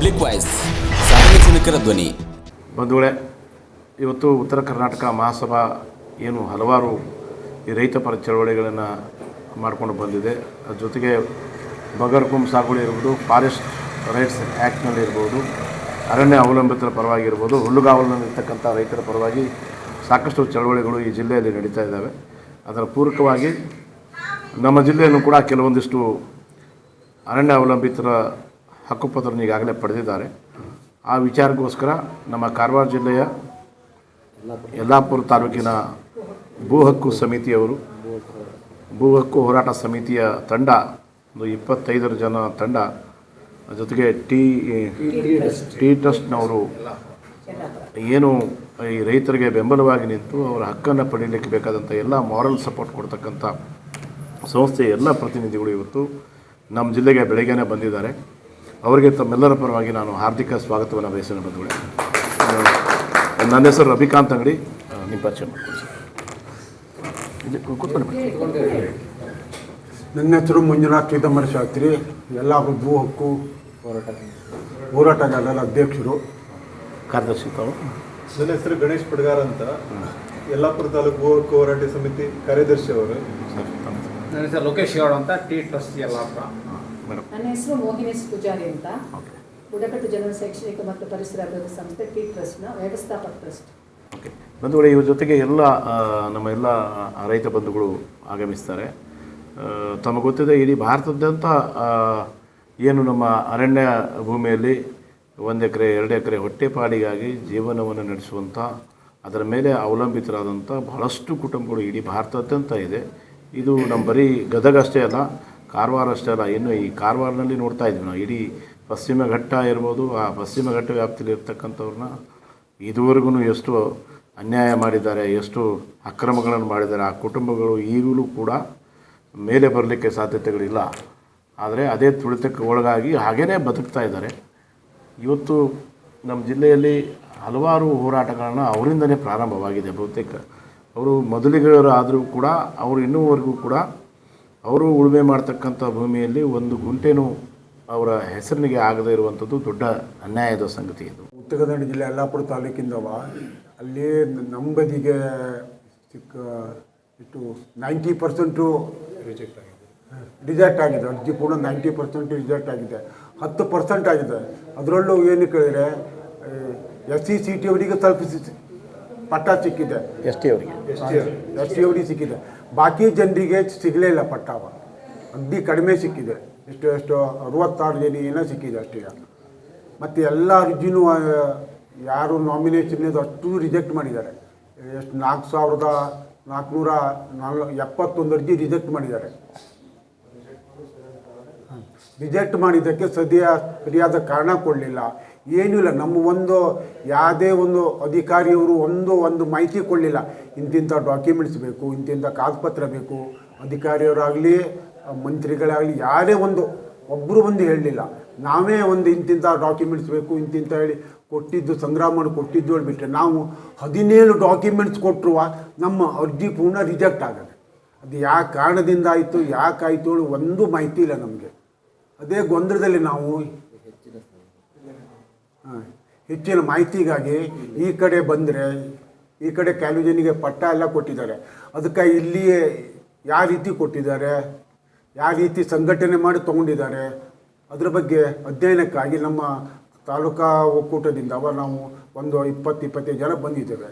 Public voice ಸಾರ್ವಜನಿಕರ ಧ್ವನಿ. ಬಂಧುಗಳೇ, ಇವತ್ತು ಉತ್ತರ ಕರ್ನಾಟಕ ಮಹಾಸಭಾ ಏನು ಹಲವಾರು ಈ ರೈತ ಪರ ಚಳವಳಿಗಳನ್ನು ಮಾಡಿಕೊಂಡು ಬಂದಿದೆ. ಅದ್ರ ಜೊತೆಗೆ ಬಗರ್ಕುಂ ಸಾಗುಳಿ ಇರ್ಬೋದು, ಫಾರೆಸ್ಟ್ ರೈಟ್ಸ್ ಆ್ಯಕ್ಟ್ನಲ್ಲಿ ಇರ್ಬೋದು, ಅರಣ್ಯ ಅವಲಂಬಿತರ ಪರವಾಗಿ ಇರ್ಬೋದು ಹುಲ್ಲುಗಾವಲಿನಲ್ಲಿರ್ತಕ್ಕಂಥ ರೈತರ ಪರವಾಗಿ ಸಾಕಷ್ಟು ಚಳವಳಿಗಳು ಈ ಜಿಲ್ಲೆಯಲ್ಲಿ ನಡೀತಾ ಇದ್ದಾವೆ. ಅದರ ಪೂರಕವಾಗಿ ನಮ್ಮ ಜಿಲ್ಲೆಯನ್ನು ಕೂಡ ಕೆಲವೊಂದಿಷ್ಟು ಅರಣ್ಯ ಅವಲಂಬಿತರ ಹಕ್ಕುಪತ್ರವನ್ನು ಈಗಾಗಲೇ ಪಡೆದಿದ್ದಾರೆ. ಆ ವಿಚಾರಕ್ಕೋಸ್ಕರ ನಮ್ಮ ಕಾರವಾರ ಜಿಲ್ಲೆಯ ಯಲ್ಲಾಪುರ ತಾಲೂಕಿನ ಭೂ ಹಕ್ಕು ಸಮಿತಿಯವರು, ಭೂ ಹಕ್ಕು ಹೋರಾಟ ಸಮಿತಿಯ ತಂಡ, ಒಂದು ಇಪ್ಪತ್ತೈದರ ಜನ ತಂಡ, ಜೊತೆಗೆ ಟಿ ಟಿ ಟ್ರಸ್ಟ್ನವರು ಏನು ಈ ರೈತರಿಗೆ ಬೆಂಬಲವಾಗಿ ನಿಂತು ಅವರ ಹಕ್ಕನ್ನು ಪಡೀಲಿಕ್ಕೆ ಬೇಕಾದಂಥ ಎಲ್ಲ ಮಾರಲ್ ಸಪೋರ್ಟ್ ಕೊಡ್ತಕ್ಕಂಥ ಸಂಸ್ಥೆಯ ಎಲ್ಲ ಪ್ರತಿನಿಧಿಗಳು ಇವತ್ತು ನಮ್ಮ ಜಿಲ್ಲೆಗೆ ಬೆಳಗ್ಗೆನೇ ಬಂದಿದ್ದಾರೆ. ಅವರಿಗೆ ತಮ್ಮೆಲ್ಲರ ಪರವಾಗಿ ನಾನು ಹಾರ್ದಿಕ ಸ್ವಾಗತವನ್ನು ಬಯಸಲು ಬಂಧುಗಳೇ. ನನ್ನ ಹೆಸರು ರವಿಕಾಂತ್ ಅಂಗಡಿ. ನಿಮ್ಮ ಪರಿಚಯ. ನನ್ನ ಹೆಸರು ಮಂಜುನಾಥ್ ಚಿದಂಬರ ಶಾಸ್ತ್ರಿ. ಎಲ್ಲ ಭೂ ಹಕ್ಕು ಹೋರಾಟಗಾರರ ಅಧ್ಯಕ್ಷರು. ಕಾರ್ಯದರ್ಶಿ ತಾವು. ನನ್ನ ಹೆಸರು ಗಣೇಶ್ ಪಡ್ಗಾರ್ ಅಂತ. ಯಲ್ಲಾಪುರ ತಾಲೂಕು ಭೂ ಹಕ್ಕು ಹೋರಾಟ ಸಮಿತಿ ಕಾರ್ಯದರ್ಶಿ ಅವರು. ನನ್ನ ಹೆಸರು ಲೋಕೇಶ್ ಗೌಡ ಅಂತ ಟಿ ಟ್ರಸ್ಟ್ ಯಲ್ಲಾಪುರ. ಮೇಡಮ್. ನನ್ನ ಹೆಸರು ಮೋಹಿನೇಶ್ ಪೂಜಾರಿ ಅಂತ. ಓಕೆ. ಬುಡಕಟ್ಟು ಜನರ ಶೈಕ್ಷಣಿಕ ಮತ್ತು ಪರಿಸರ ಅಭಿವೃದ್ಧಿ ಸಂಸ್ಥೆ ಟಿ ಟ್ರಸ್ಟ್ನ ವ್ಯವಸ್ಥಾಪಕ ಟ್ರಸ್ಟ್. ಓಕೆ. ಬಂಧುಗಳೇ ಇವ್ರ ಜೊತೆಗೆ ಎಲ್ಲ ನಮ್ಮ ಎಲ್ಲ ರೈತ ಬಂಧುಗಳು ಆಗಮಿಸ್ತಾರೆ. ತಮಗೆ ಗೊತ್ತಿದೆ ಇಡೀ ಭಾರತದಾದ್ಯಂತ ಏನು ನಮ್ಮ ಅರಣ್ಯ ಭೂಮಿಯಲ್ಲಿ ಒಂದು ಎಕರೆ ಎರಡು ಎಕರೆ ಹೊಟ್ಟೆಪಾಡಿಗಾಗಿ ಜೀವನವನ್ನು ನಡೆಸುವಂಥ ಅದರ ಮೇಲೆ ಅವಲಂಬಿತರಾದಂಥ ಬಹಳಷ್ಟು ಕುಟುಂಬಗಳು ಇಡೀ ಭಾರತಾದ್ಯಂತ ಇದೆ. ಇದು ನಮ್ಮ ಬರೀ ಗದಗ ಅಷ್ಟೇ ಅಲ್ಲ ಕಾರವಾರ ಅಷ್ಟೇ ಅಲ್ಲ, ಇನ್ನು ಈ ಕಾರವಾರನಲ್ಲಿ ನೋಡ್ತಾ ಇದ್ವಿ ನಾವು. ಇಡೀ ಪಶ್ಚಿಮ ಘಟ್ಟ ಇರ್ಬೋದು, ಆ ಪಶ್ಚಿಮ ಘಟ್ಟ ವ್ಯಾಪ್ತಿಯಲ್ಲಿ ಇರ್ತಕ್ಕಂಥವ್ರನ್ನ ಇದುವರೆಗೂ ಎಷ್ಟು ಅನ್ಯಾಯ ಮಾಡಿದ್ದಾರೆ, ಎಷ್ಟು ಅಕ್ರಮಗಳನ್ನು ಮಾಡಿದ್ದಾರೆ, ಆ ಕುಟುಂಬಗಳು ಈಗಲೂ ಕೂಡ ಮೇಲೆ ಬರಲಿಕ್ಕೆ ಸಾಧ್ಯತೆಗಳಿಲ್ಲ. ಆದರೆ ಅದೇ ತುಳಿತಕ್ಕೆ ಒಳಗಾಗಿ ಹಾಗೇ ಬದುಕ್ತಾ ಇದ್ದಾರೆ. ಇವತ್ತು ನಮ್ಮ ಜಿಲ್ಲೆಯಲ್ಲಿ ಹಲವಾರು ಹೋರಾಟಗಳನ್ನು ಅವರಿಂದನೇ ಪ್ರಾರಂಭವಾಗಿದೆ. ಬಹುತೇಕ ಅವರು ಮೊದಲಿಗರು ಆದರೂ ಕೂಡ, ಅವರು ಇನ್ನೂವರೆಗೂ ಕೂಡ ಅವರು ಉಳುಮೆ ಮಾಡ್ತಕ್ಕಂಥ ಭೂಮಿಯಲ್ಲಿ ಒಂದು ಗುಂಟೆನೂ ಅವರ ಹೆಸರಿನಿಗೆ ಆಗದೇ ಇರುವಂಥದ್ದು ದೊಡ್ಡ ಅನ್ಯಾಯದ ಸಂಗತಿ ಇದು. ಉತ್ತರ ಕನ್ನಡ ಜಿಲ್ಲೆ ಯಲ್ಲಾಪುರ ತಾಲೂಕಿಂದವ. ಅಲ್ಲಿ ನಮ್ಮ ಬದಿಗೆ ಸಿಕ್ಕ ಇಟ್ಟು ನೈಂಟಿ ಪರ್ಸೆಂಟು ರಿಜೆಕ್ಟ್ ಆಗಿದೆ. ಅರ್ಜಿ ಪೂರ್ಣ ನೈಂಟಿ ಪರ್ಸೆಂಟ್ ರಿಜೆಕ್ಟ್ ಆಗಿದೆ. ಹತ್ತು ಪರ್ಸೆಂಟ್ ಆಗಿದೆ. ಅದರಲ್ಲೂ ಏನು ಕೇಳಿದರೆ ಎಸ್ ಸಿ ಸಿ ಟಿ ಅವರಿಗೆ ಸ್ವಲ್ಪ ಸಿ- ಪಟ್ಟ ಸಿಕ್ಕಿದೆ. ಎಸ್ ಟಿ ಅವರಿಗೆ ಎಸ್ ಟಿ ಅವರಿಗೆ ಸಿಕ್ಕಿದೆ. ಬಾಕಿ ಜನರಿಗೆ ಸಿಗಲೇ ಇಲ್ಲ ಪಟ್ಟಾವ. ಅಗ್ದಿ ಕಡಿಮೆ ಸಿಕ್ಕಿದೆ. ಎಷ್ಟು ಎಷ್ಟು ಅರವತ್ತಾರು ಜನ ಏನೋ ಸಿಕ್ಕಿದೆ ಅಷ್ಟೇ. ಮತ್ತು ಎಲ್ಲ ಅರ್ಜಿನೂ ಯಾರು ನಾಮಿನೇಷನ್ ಅಷ್ಟು ರಿಜೆಕ್ಟ್ ಮಾಡಿದ್ದಾರೆ. ಎಷ್ಟು ನಾಲ್ಕು ಸಾವಿರದ ನಾಲ್ಕುನೂರ ನಾಲ್ ಎಪ್ಪತ್ತೊಂದು ಅರ್ಜಿ ರಿಜೆಕ್ಟ್ ಮಾಡಿದ್ದಾರೆ. ರಿಜೆಕ್ಟ್ ಮಾಡಿದ್ದಕ್ಕೆ ಸದ್ಯ ಸರಿಯಾದ ಕಾರಣ ಕೊಡಲಿಲ್ಲ. ಏನೂ ಇಲ್ಲ ನಮ್ಮ ಒಂದು ಯಾವುದೇ ಒಂದು ಅಧಿಕಾರಿಯವರು ಒಂದು ಒಂದು ಮಾಹಿತಿ ಕೊಡಲಿಲ್ಲ. ಇಂತಿಂಥ ಡಾಕ್ಯುಮೆಂಟ್ಸ್ ಬೇಕು, ಇಂತಿಂಥ ಕಾಗದಪತ್ರ ಬೇಕು. ಅಧಿಕಾರಿಯವರಾಗಲಿ, ಮಂತ್ರಿಗಳಾಗಲಿ, ಯಾರೇ ಒಂದು ಒಬ್ಬರು ಬಂದು ಹೇಳಲಿಲ್ಲ. ನಾವೇ ಒಂದು ಇಂತಿಂಥ ಡಾಕ್ಯುಮೆಂಟ್ಸ್ ಬೇಕು, ಇಂತಿಂಥ ಹೇಳಿ ಕೊಟ್ಟಿದ್ದು, ಸಂಗ್ರಹ ಮಾಡಿ ಕೊಟ್ಟಿದ್ದು ಹೇಳಿಬಿಟ್ರೆ ನಾವು ಹದಿನೇಳು ಡಾಕ್ಯುಮೆಂಟ್ಸ್ ಕೊಟ್ಟರು ನಮ್ಮ ಅರ್ಜಿ ಪೂರ್ಣ ರಿಜೆಕ್ಟ್ ಆಗುತ್ತೆ. ಅದು ಯಾವ ಕಾರಣದಿಂದ ಆಯಿತು, ಯಾಕಾಯಿತು ಒಂದು ಮಾಹಿತಿ ಇಲ್ಲ ನಮಗೆ. ಅದೇ ಗೊಂದಲದಲ್ಲಿ ನಾವು ಹೆಚ್ಚಿನ ಮಾಹಿತಿಗಾಗಿ ಈ ಕಡೆ ಬಂದರೆ, ಈ ಕಡೆ ಕೆಲವು ಜನಿಗೆ ಪಟ್ಟ ಎಲ್ಲ ಕೊಟ್ಟಿದ್ದಾರೆ. ಅದಕ್ಕೆ ಇಲ್ಲಿಯೇ ಯಾವ ರೀತಿ ಕೊಟ್ಟಿದ್ದಾರೆ, ಯಾವ ರೀತಿ ಸಂಘಟನೆ ಮಾಡಿ ತೊಗೊಂಡಿದ್ದಾರೆ, ಅದ್ರ ಬಗ್ಗೆ ಅಧ್ಯಯನಕ್ಕಾಗಿ ನಮ್ಮ ತಾಲೂಕಾ ಒಕ್ಕೂಟದಿಂದ ಅವ ನಾವು ಒಂದು ಇಪ್ಪತ್ತು, ಇಪ್ಪತ್ತೈದು ಜನ ಬಂದಿದ್ದೇವೆ.